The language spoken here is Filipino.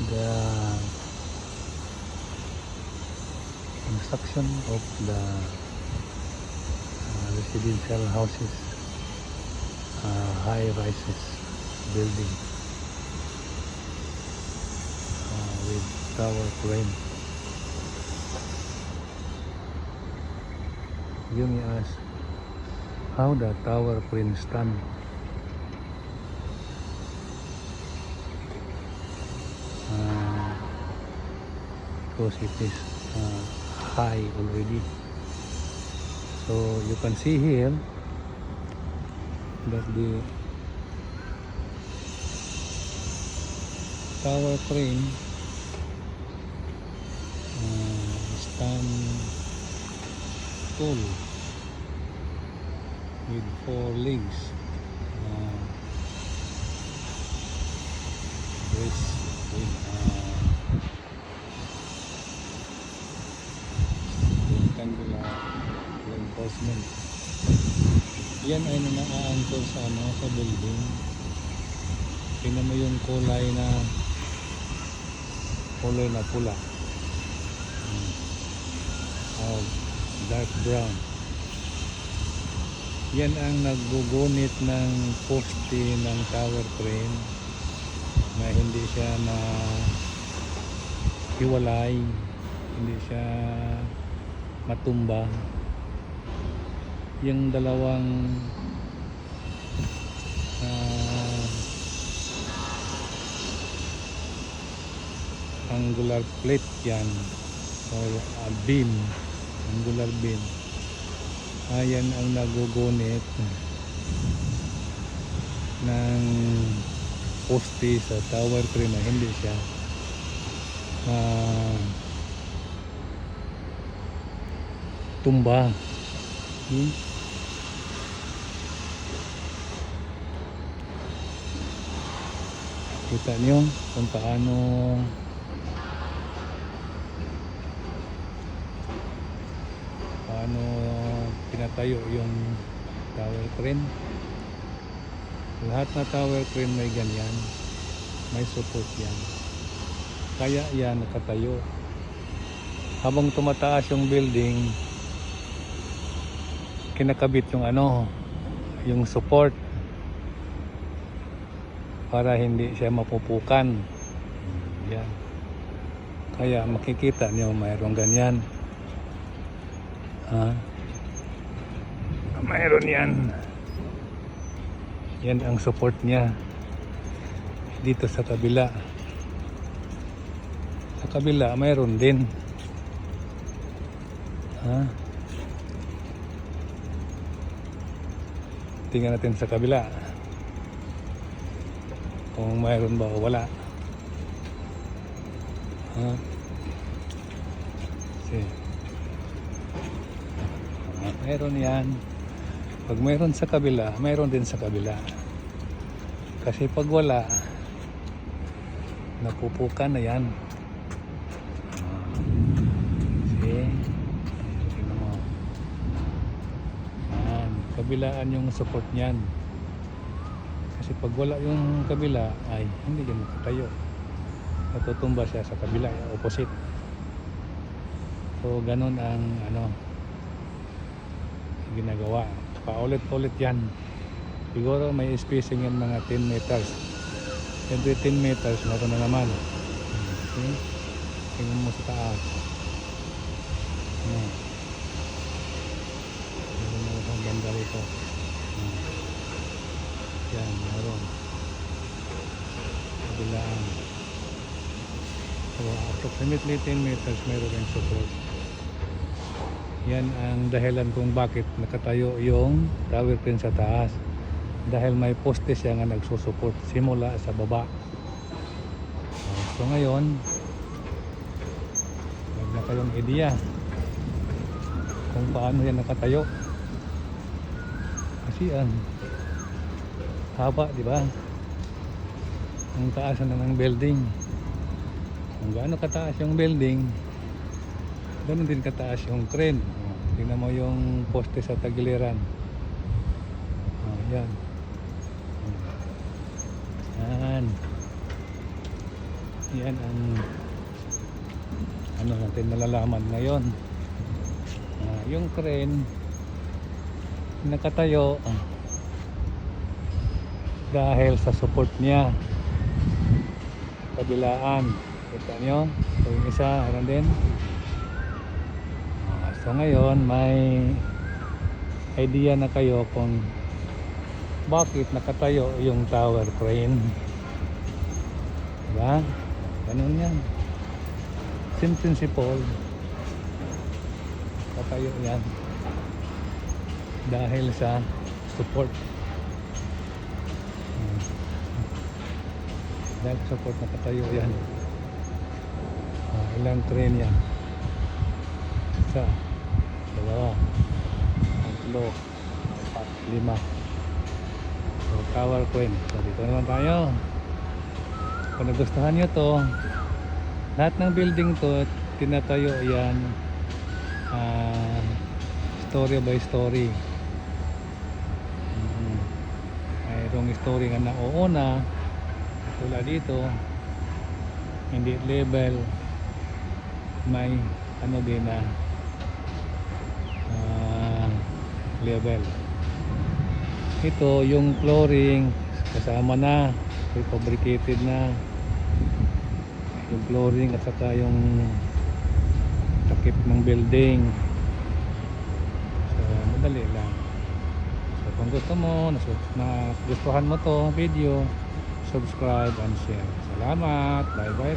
the construction of the uh, residential houses, uh, high rises building uh, with tower crane. You may ask, how the tower crane stand? Because it is uh, high already. So you can see here that the tower crane uh, stand tall with four legs. Uh, this with uh, reinforcement. Yan ay nanaangkol sa ano sa building. Tingnan mo yung kulay na kulay na pula. Hmm. Oh, dark brown. Yan ang naggugunit ng poste ng tower crane na hindi siya na hiwalay, hindi siya matumba. Yung dalawang ah, angular plate yan or ah, beam, angular beam. Ayan ang nagugunit ng poste sa tower crane na hindi siya ah, tumba. Hmm? Kita niyo kung paano paano pinatayo yung tower crane. Lahat na tower crane may ganyan. May support yan. Kaya yan nakatayo. Habang tumataas yung building, kinakabit yung ano, yung support para hindi siya mapupukan. Yan. Kaya makikita niyo mayroong ganyan. Ha? Mayroon yan. Yan ang support niya. Dito sa kabila. Sa kabila, mayroon din. Ha? Tingnan natin sa kabila. Kung mayroon ba o wala. Ha? See. Ah, Meron yan. Pag mayroon sa kabila, mayroon din sa kabila. Kasi pag wala, napupukan na yan. Ah. See? Tingnan mo. Yan. Kabilaan yung support niyan. Kasi pag wala yung kabila, ay hindi yan makatayo. Natutumba siya sa kabila, opposite. So, ganun ang ano, ginagawa. Paulit-ulit yan. Siguro may spacing yan mga 10 meters. Every 10 meters, meron na naman. Okay? Tingnan mo sa taas. Ano? Meron na isang ganda rito. Hmm. Yan, meron. Kabilaan. So, approximately 10 meters meron yung support. Yan ang dahilan kung bakit nakatayo yung tower crane sa taas. Dahil may poste siya nga nagsusupport simula sa baba. So ngayon, wag na kayong ideya kung paano yan nakatayo. Kasi ang haba, di ba? Ang taas na ng building. Kung gaano kataas yung building, ganun din kataas yung crane. Tingnan mo yung poste sa tagiliran. Oh, yan. Yan. yan ang ano natin malalaman ngayon Ah, yung crane nakatayo ah, dahil sa support niya. Kabilaan. Kita nyo so yung isa meron din. Ah, so ngayon may idea na kayo kung bakit nakatayo yung tower crane. Diba? Ganun yan. Same principle katayo yan dahil sa support. Hmm. dahil sa support nakatayo yan. Ah, ilang crane yan? Isa dalawa tatlo apat lima. So tower crane so dito naman tayo. Kung nagustuhan nyo to lahat ng building to tinatayo yan ah, story by story mayroong story nga nauuna tulad dito. Hindi level may ano din na ah, level ito yung flooring kasama na prefabricated na. Yung flooring at saka yung takip ng building. So madali lang kung gusto mo nasu- nagustuhan mo to video subscribe and share. Salamat. Bye bye bye